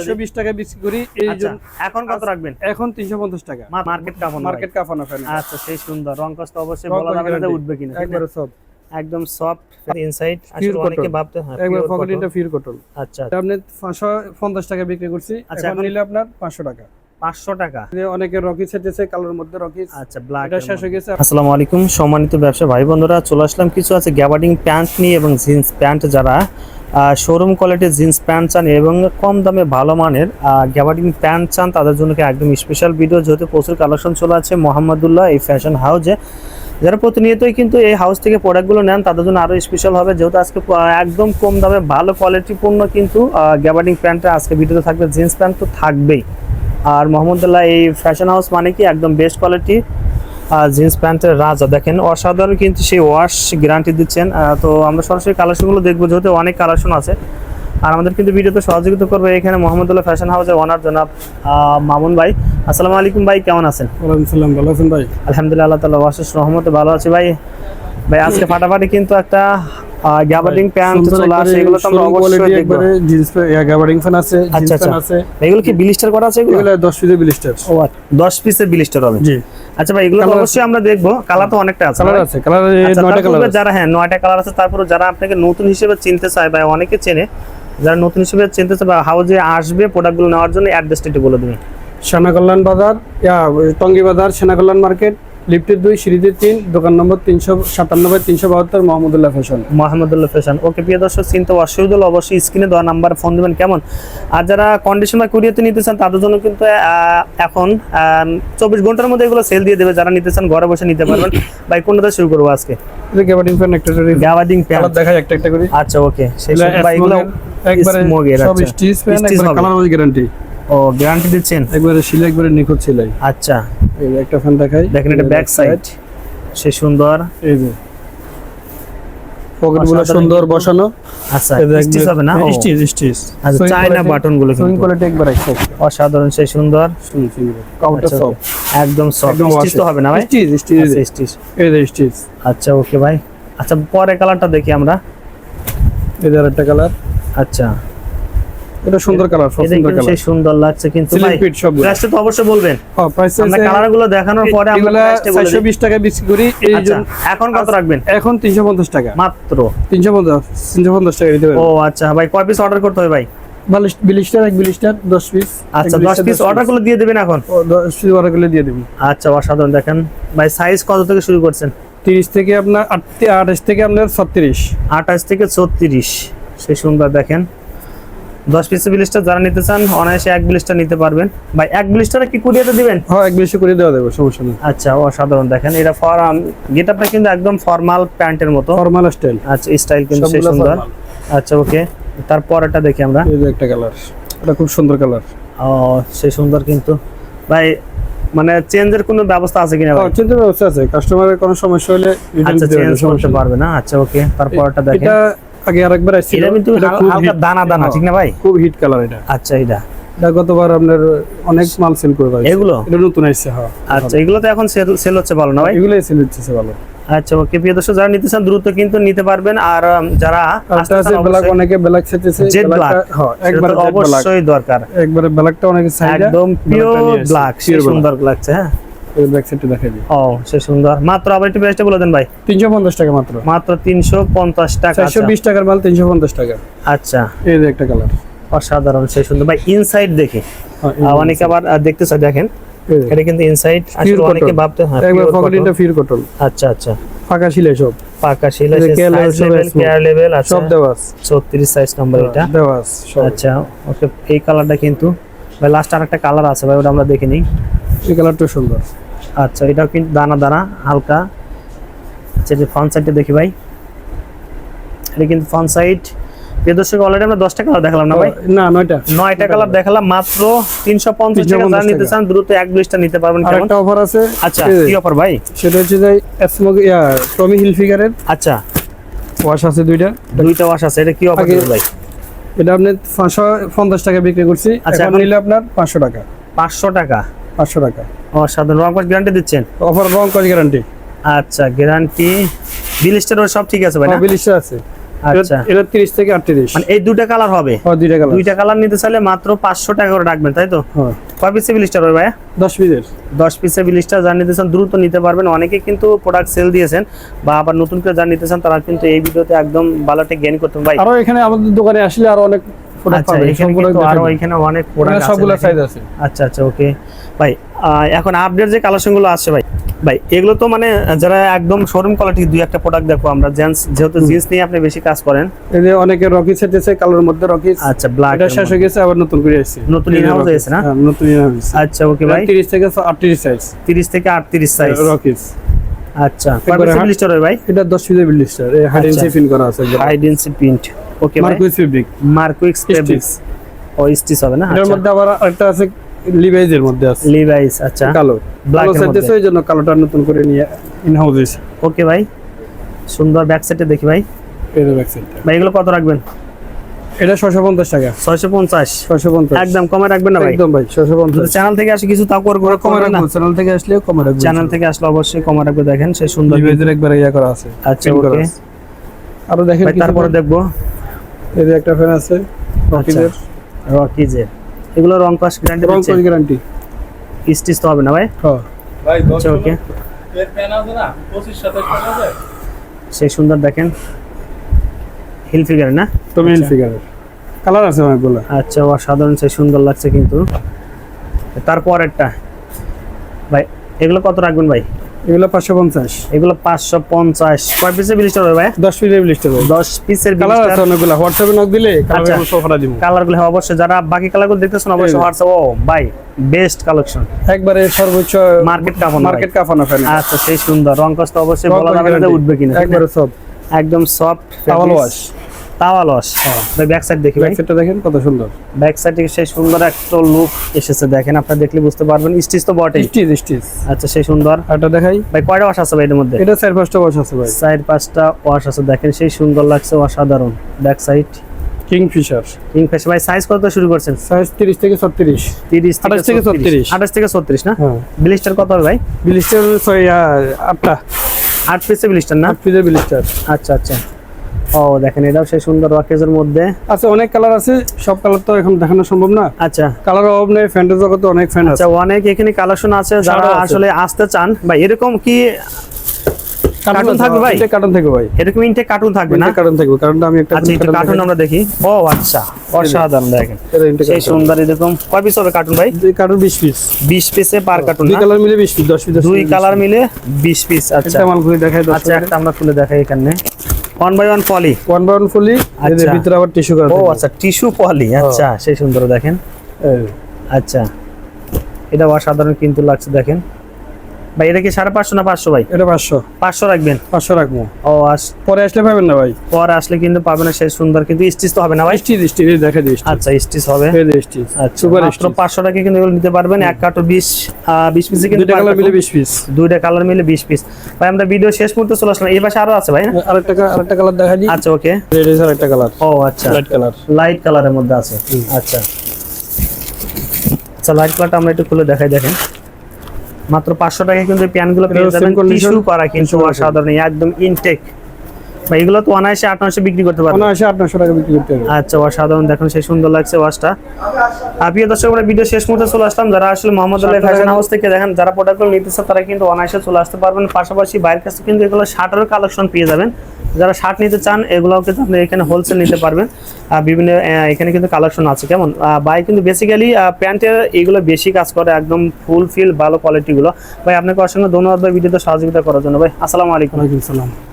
একশো বিশ টাকা বিক্রি করি এই আচ্ছা এখন কত রাখবেন? এখন তিনশো পঞ্চাশ টাকা। মার্কেট মার্কেট কাফানো ফ্যান। আচ্ছা সেই সুন্দর। রং কষ্ট অবশ্যই বলা যাবে না উঠবে কিনা একবারে সব একদম সফট ইনসাইড আসলে অনেকে ভাবতে হ্যাঁ একবার। ফির কটল আচ্ছা। আপনি পাঁচশো পঞ্চাশ টাকা বিক্রি করছি। আচ্ছা, এখন নিলে আপনার পাঁচশো টাকা। পাঁচশো টাকা। অনেকে রকি সেটেছে কালোর মধ্যে রকি। আচ্ছা ব্ল্যাক এটা শেষ হয়ে গেছে। আসসালামু আলাইকুম সম্মানিত ব্যবসা ভাই বন্ধুরা চলে আসলাম। কিছু আছে গ্যাবার্ডিং প্যান্ট নিয়ে এবং জিন্স প্যান্ট যারা শোরুম কোয়ালিটির জিন্স প্যান্ট চান এবং কম দামে ভালো মানের গ্যাবার্ডিং প্যান্ট চান, তাদের জন্য একদম স্পেশাল ভিডিও যেহেতু প্রচুর কালেকশন চলে আছে মোহাম্মদুল্লাহ এই ফ্যাশন হাউসে যারা প্রতিনিয়তই কিন্তু এই হাউস থেকে প্রোডাক্টগুলো নেন, তাদের জন্য আরও স্পেশাল হবে। যেহেতু আজকে একদম কম দামে ভালো কোয়ালিটি পূর্ণ কিন্তু গ্যাবার্ডিং প্যান্টটা আজকে ভিডিওতে থাকবে জিন্স প্যান্ট তো থাকবেই। আর মোহাম্মদুল্লাহ এই ফ্যাশন হাউস মানে কি একদম বেস্ট কোয়ালিটি জিন্স প্যান্টের রাজা। দেখেন অসাধারণ কিন্তু সেই ওয়াশ গ্যারান্টি দিচ্ছেন। তো আমরা সরাসরি কালেকশনগুলো দেখব যেহেতু অনেক কালেকশন আছে। আর আমাদের কিন্তু ভিডিওতে সহযোগিতা করবে এখানে মোহাম্মদুল্লাহ ফ্যাশন হাউসের ওনার জনাব মামুন ভাই। আসসালামু আলাইকুম ভাই কেমন আছেন? ওয়ালাইকুম সালাম ভালো আছেন ভাই? আলহামদুলিল্লাহ আল্লাহ তালা অশেষ রহমতে ভালো আছি ভাই। ভাই আজকে ফাটাফাটি কিন্তু একটা গ্যাবার্ডিং প্যান্ট চলে আসে এগুলো তো আমরা অবশ্যই quality জিন্স গাবার্ডিং ফ্যান আছে জিন্স আচ্ছা, আচ্ছা। আছে। এগুলো কি বিলিস্টার করা আছে এগুলো? 10 পিসের ব্লিস্টার ও দশ পিসের বিলিস্টার হবে। জি। আচ্ছা ভাই এগুলো অবশ্যই আমরা দেখব। কালার তো অনেকটা আছে কালার আছে কালার আচ্ছা, নয়টা কালার আছে যারা হ্যাঁ নয়টা কালার আছে তারপরে যারা আপনাকে নতুন হিসেবে চিনতে চায় বা অনেকে চেনে যারা নতুন হিসেবে চিনতে চায় বা হাউজে আসবে প্রোডাক্টগুলো নেওয়ার জন্য অ্যাড্রেসটা একটু বলে দিবেন। সেনাকল্যাণ বাজার টঙ্গি বাজার সেনাকল্যাণ মার্কেট লিফটের দুই সিঁড়িতে তিন দোকান নম্বর তিনশো সাতানব্বই তিনশো বাহাত্তর Mohammadullah fashion. Mohammadullah fashion. Okay প্রিয় দর্শক চিনতে অসুবিধা হলে অবশ্যই স্ক্রিনে দেওয়া নাম্বার ফোন দেবেন। কেমন? আর যারা কন্ডিশন বা কুরিয়াতে নিতে চান তাদের জন্য কিন্তু এখন চব্বিশ ঘণ্টার মধ্যে এগুলো সেল দিয়ে দেবে। যারা নিতে চান ঘরে বসে নিতে পারবেন। ভাই কোনটা শুরু করব আজকে? গ্যাবার্ডিং ফ্যান একটা গ্যাবার্ডিং প্যান্ট দেখাই একটা একটা করে। আচ্ছা ওকে সেই এগুলো একবারে সব আচ্ছা। স্টিচ ফ্যান একবারে কালার ওয়াইজ গ্যারান্টি ও গ্যারান্টি দিচ্ছেন? একবারে সিলাই একবারে নিখুঁত সেলাই। আচ্ছা। এই একটা ফ্যান দেখাই। দেখেন এটা ব্যাক সাইড সে সুন্দর। এই যে। পকেটগুলো সুন্দর বসানো। আচ্ছা স্টিচ হবে না? স্টিচ স্টিচ আচ্ছা চায়না বাটনগুলো সুইং কোয়ালিটি একবার অসাধারণ সেই সুন্দর। কাউন্টার আচ্ছা, সব একদম সফট স্টিচ তো হবে না ভাই? স্টিচ স্টিচ স্টিচ এই যে স্টিচ আচ্ছা ওকে ভাই। আচ্ছা পরে কালারটা দেখি আমরা। যে আরেকটা কালার আচ্ছা। এটা সুন্দর কালার সুন্দর কালার। সুন্দর লাগছে কিন্তু ভাই প্রাইসটা তো অবশ্যই বলবেন। হ্যাঁ প্রাইস আমরা কালারগুলো দেখানোর পরে আমরা প্রাইসটা বলে 420 টাকা বিক্রি করি এই আচ্ছা এখন কত রাখবেন? এখন 350 টাকা। মাত্র? 350 350 টাকা দিতে ও আচ্ছা ভাই কয় পিস অর্ডার করতে হবে ভাই? বালিশ বিলিশটার এক বিলিশটার 10 পিস আচ্ছা 10 পিস অর্ডার দিয়ে দিবেন এখন? 10 পিস অর্ডার দিয়ে দেব আচ্ছা অসাধারণ দেখেন। ভাই সাইজ কত থেকে শুরু করছেন? 30 থেকে আপনার 28 থেকে আপনার 36 আঠাশ থেকে ছত্রিশ। সেই সুন্দর দেখেন। দশ পিস ব্লিস্টার যারা নিতে চান অনায়াসে এক ব্লিস্টার নিতে পারবেন। ভাই এক ব্লিস্টার কি কুরিয়াতে দিবেন? হ্যাঁ এক বিলিশ করে দেওয়া দেবো সমস্যা নেই। আচ্ছা অসাধারণ। দেখেন এটা ফর্ম গেটআপটা কিন্তু একদম ফর্মাল প্যান্টের মতো। ফর্মাল স্টাইল আচ্ছা স্টাইল কিন্তু সেই সুন্দর। আচ্ছা ওকে। তারপরটা দেখি আমরা। এই যে একটা কালার এটা খুব সুন্দর কালার ও সেই সুন্দর কিন্তু। ভাই মানে চেঞ্জের কোনো ব্যবস্থা আছে কিনা ভাই? চিন্তা ব্যবস্থা আছে। কাস্টমারের কোনো সমস্যা হলে আচ্ছা চেঞ্জ সমস্যা করতে পারবে না? আচ্ছা ওকে। তারপরটা দেখেন। এটা আগে আরেকবার আসছিল। এটা কিন্তু হালকা দানা দানা হ্যাঁ, ঠিক না ভাই? খুব হিট কালার এটা। আচ্ছা এটা এটা গতবার আপনার অনেক মাল সেল করে পাইছে। এগুলো? এটা নতুন আসছে হ্যাঁ। আচ্ছা এগুলো তো এখন সেল সেল হচ্ছে ভালো না ভাই? এগুলোই সেল হচ্ছে ভালো আচ্ছা ওকে প্রিয় দর্শক যারা নিতে চান দ্রুত কিন্তু নিতে পারবেন। আর যারা আসতে চান ব্ল্যাক অনেকে ব্ল্যাক সেটেছে Jet black। হ্যাঁ একবার। অবশ্যই দরকার। একবারে ব্ল্যাকটা অনেকে চাহিদা একদম পিওর ব্ল্যাক সুন্দর লাগছে হ্যাঁ। এই ব্ল্যাক সেটটা দেখাই দিই। ও সে সুন্দর। মাত্র আবার একটু প্রাইসটা বলে দেন ভাই। 350 টাকা মাত্র। মাত্র তিনশো পঞ্চাশ টাকা আচ্ছা। 420 টাকার মাল 350 টাকা। আচ্ছা। এই যে একটা কালার অসাধারণ সে সুন্দর। ভাই ইনসাইড দেখি। অনেকে আবার দেখতে চায় দেখেন। এটা কিন্তু ইনসাইড আসলে অনেকে ভাবতে হ্যাঁ একবার পকেটিংটা cotton। আচ্ছা আচ্ছা। সব। পাকা শিলা। কেয়ার লেভেল আচ্ছা। সব দেওয়া 36 সাইজ নাম্বার এটা। দেওয়া আচ্ছা ওকে এই কালারটা কিন্তু ভাই লাস্ট আর একটা কালার আছে ভাই ওটা আমরা দেখে নিই। এই কালারটা সুন্দর। আচ্ছা এটাও কিন্তু দানা দানা হালকা। আচ্ছা যে ফ্রন্ট সাইডটা দেখি ভাই। এটা কিন্তু ফ্রন্ট সাইড প্রিয় দর্শক অলরেডি আমরা দশটা কালার দেখালাম না ভাই? না নয়টা। নয়টা কালার দেখালাম মাত্র তিনশো পঞ্চাশ টাকা। যারা নিতে চান দ্রুত এক ব্লিস্টার নিতে পারবেন আরেকটা অফার আছে। আচ্ছা কি অফার ভাই? সেটা হচ্ছে যে ইয়া টমি হিল ফিগারের আচ্ছা। ওয়াশ আছে দুইটা। দুইটা ওয়াশ আছে এটা কি অফার ভাই? এটা আপনি পাঁচশো পঞ্চাশ টাকা বিক্রি করছি। আচ্ছা, নিলে আপনার পাঁচশো টাকা। পাঁচশো টাকা। পাঁচশো টাকা। অসাধারণ। রং গ্যারান্টি দিচ্ছেন? অফার রং গ্যারান্টি আচ্ছা গ্যারান্টি বিল স্টার সব ঠিক আছে ভাই না? বিলিশটা আছে। আচ্ছা। এটা থেকে মানে এই দুটা কালার হবে? ও দুইটা কালার দুইটা কালার নিতে চাইলে মাত্র পাঁচশো টাকা করে রাখবেন তাই তো? হ্যাঁ। কয় বিলিস্টার হবে পিসের বিলিস্টার নিতে চান দ্রুত নিতে পারবেন। অনেকে কিন্তু প্রোডাক্ট সেল দিয়েছেন বা আবার নতুন করে যারা নিতে চান তারা কিন্তু এই ভিডিওতে একদম ভালো একটা গেইন করতে ভাই আরও এখানে আমাদের দোকানে আসলে আরও অনেক আচ্ছা এখানে কিন্তু আরও এখানে অনেক প্রোডাক্ট আছে সবগুলো সাইজ আছে। আচ্ছা আচ্ছা ওকে ভাই এখন আপডেট যে কালেকশন আছে ভাই। ভাই এগুলো তো মানে যারা একদম শোরুম কোয়ালিটি দুই একটা প্রোডাক্ট দেখো আমরা জেন্টস যেহেতু জিন্স নিয়ে আপনি বেশি কাজ করেন। এই যে অনেকে রকি সেট আছে কালোর মধ্যে রকি আচ্ছা ব্ল্যাক এটা শেষ হয়ে গেছে আবার নতুন করে এসেছে নতুন না? হ্যাঁ, নতুন। আচ্ছা ওকে ভাই। তিরিশ থেকে আটত্রিশ সাইজ তিরিশ থেকে আটত্রিশ সাইজ রকিস আচ্ছা লিস্টার ভাই? এটা পিসের আচ্ছা। করা আছে। হাই প্রিন্ট ওকে মার্কুইস ফেব্রিক মার্কুইক্স ফেব্রিক্স ও স্টিচ হবে না? এটার মধ্যে আবার একটা আছে লিভাইজের মধ্যে আছে। লিভাইস আচ্ছা। কালো। কালো এর মধ্যে। এই জন্য কালোটা নতুন করে নিয়ে ইন হাউস ওকে ভাই সুন্দর ব্যাক সাইডে দেখি ভাই এই যে ব্যাকসাইডটা ভাই এগুলো কত রাখবেন? এটা ছশো পঞ্চাশ টাকা। ছয়শো পঞ্চাশ। ছশো পঞ্চাশ। একদম কমে রাখবেন না ভাই? একদম ভাই ছশো পঞ্চাশ। চ্যানেল থেকে আসে কিছু তাও করব কমে রাখব চ্যানেল থেকে আসলে কমে রাখব। চ্যানেল থেকে আসলে অবশ্যই কমে রাখবে দেখেন সেই সুন্দর লিভাইজের একবার ইয়া করা আছে। আচ্ছা ওকে আরও দেখেন তারপরে দেখব। এই যে একটা ফ্যান আছে রকিদের রকিজের এগুলো রং পাস গ্যারান্টি রং কোচ গ্যারান্টি স্টিচ তো হবে না ভাই? হ্যাঁ ভাই আচ্ছা ওকে এর প্যান আছে না? পঁচিশ সাতাশ প্যান আছে? সেই সুন্দর দেখেন। হিল ফিগার না? তো মেইন ফিগারের কালার আছে অনেকগুলো। আচ্ছা অসাধারণ সেই সুন্দর লাগছে কিন্তু। তারপরেরটা। ভাই এগুলো কত রাখবেন ভাই? এগুলো পাঁচশো পঞ্চাশ। এগুলো পাঁচশো পঞ্চাশ। কয় পিসের বিলিস্টার হবে ভাই? দশ পিসের বিলিস্টার দশ পিসের কালার আছে অনেকগুলো। হোয়াটসঅ্যাপে নক দিলে আচ্ছা। দিব হ্যাঁ, অবশ্যই। যারা বাকি কালারগুলো দেখতেছেন অবশ্যই হোয়াটসঅ্যাপ ও ভাই বেস্ট কালেকশন একবারে সর্বোচ্চ মার্কেট কাপড় মার্কেট কাফানো আচ্ছা সেই সুন্দর। রং কষ্ট অবশ্যই বলা যাবে না উঠবে কিনা একবারে সব একদম সফট টাওয়াল ওয়াশ ভাই ব্যাক সাইড দেখি ভাই। ব্যাকসাইডটা দেখেন কত সুন্দর। ব্যাক সাইড সেই সুন্দর একটা লুক এসেছে দেখেন আপনারা দেখলে বুঝতে পারবেন। স্টিচ তো বটেই। Stitch stitch. আচ্ছা সেই সুন্দর। দেখাই। ভাই কয়টা ওয়াশ আছে ভাই এর মধ্যে? এটা চার পাঁচটা ওয়াশ আছে ভাই। সাইড পাঁচটা ওয়াশ আছে দেখেন সেই সুন্দর লাগছে অসাধারণ। ব্যাক সাইড কিং ফিশার ভাই সাইজ কত শুরু করছেন? সাইজ 30 থেকে 36 তিরিশ 28 থেকে 36 আঠাশ থেকে ছত্রিশ না? হ্যাঁ। ব্লিস্টার কত হবে ভাই? বিলিস্টার ছয় আটটা। আট পিসে ব্লিস্টার না? পিসের বিলিস্টার আচ্ছা আচ্ছা। ও দেখেন এটাও সেই সুন্দর রকেজের মধ্যে। আছে অনেক কালার আছে সব কালার তো এখন দেখানো সম্ভব না। আচ্ছা। কালার অভাব নেই ফ্যান্টের জগতে অনেক ফ্যান আছে। আচ্ছা অনেক এখানে কালেকশন আছে যারা আসলে আসতে চান ভাই এরকম কি কার্টুন থাকবে ভাই? কার্টুন থাকবে ভাই। এরকম ইনটেক কার্টুন থাকবে না? কার্টুন থাকবে কারণটা আমি একটা আচ্ছা কার্টুন আমরা দেখি। ও আচ্ছা অসাধারণ দেখেন। সেই সুন্দর এরকম। কয় পিস হবে কার্টুন ভাই? কার্টুন 20 পিস বিশ পিসে পার কার্টুন দুই কালার মিলে 20 পিস 10 পিস দুই কালার মিলে বিশ পিস আচ্ছা। একটা মাল করে দেখাই আচ্ছা একটা আমরা তুলে দেখাই এখানে। One by one poly one by one poly এর। ভিতরে আবার টিস্যু করা ও আচ্ছা টিস্যু পলি আচ্ছা সেই সুন্দর দেখেন। আচ্ছা। এটা অসাধারণ কিন্তু লাগছে দেখেন। ভাই এটা কি সাড়ে পাঁচশো না পাঁচশো ভাই? এটা 500 পাঁচশো রাখবেন? 500 রাখব। ও আস পরে আসলে পাবেন না ভাই। পর আসলে কিন্তু পাবেন না সেই সুন্দর কিন্তু স্টিচ তো হবে না ভাই? স্টিচ স্টিচ দেখা দিই আচ্ছা স্টিচ হবে। স্টিচ আচ্ছা মাত্র পাঁচশো টাকা কিন্তু এগুলো নিতে পারবেন এক কার্টন বিশ বিশ পিসে কিন্তু দুইটা কালার মিলে। 20 পিস দুইটা কালার মিলে বিশ পিস ভাই আমরা ভিডিও শেষ মুহূর্তে চলে আসলাম। এই পাশে আরও আছে ভাই না? আরেকটা আরেকটা কালার দেখা দিই। আচ্ছা ওকে রেড এর আরেকটা কালার ও আচ্ছা। লাইট কালার লাইট কালারের মধ্যে আছে। আচ্ছা। আচ্ছা লাইট কালারটা আমরা একটু খুলে দেখাই দেখেন। মাত্র পাঁচশো টাকায় কিন্তু প্যানগুলো পেয়ে যাবেন টিস্যু করা কিন্তু অসাধারণ একদম ইনটেক বা এগুলো তো অনায়াসে আট বিক্রি করতে পারবেন। অনায়াসে 800 টাকা বিক্রি করতে হবে। আচ্ছা অসাধারণ দেখুন সেই সুন্দর লাগছে ওয়াশটা প্রিয় দর্শক আমরা ভিডিও শেষ মুহূর্তে চলে আসলাম। যারা আসলে মোহাম্মদ আল্লাহ ফ্যাশন হাউস থেকে দেখেন যারা প্রোডাক্টগুলো নিতেছে তারা কিন্তু অনায়াসে চলে আসতে পারবেন। পাশাপাশি বাইরের কাছে কিন্তু এগুলো শার্টের কালেকশন পেয়ে যাবেন। যারা শার্ট নিতে চান, এগুলোও কিন্তু আপনি এখানে হোলসেল নিতে পারবেন। বিভিন্ন এখানে কিন্তু কালেকশন আছে। কেমন? বাই কিন্তু বেসিক্যালি প্যান্টের এগুলো বেশি কাজ করে, একদম ফুলফিল ভালো কোয়ালিটিগুলো ভাই, আপনাকে অসংখ্য ধন্যবাদ ভাই ভিডিওতে সহযোগিতা করার জন্য। ভাই, আসসালামু আলাইকুম। আলাইকুম সালাম।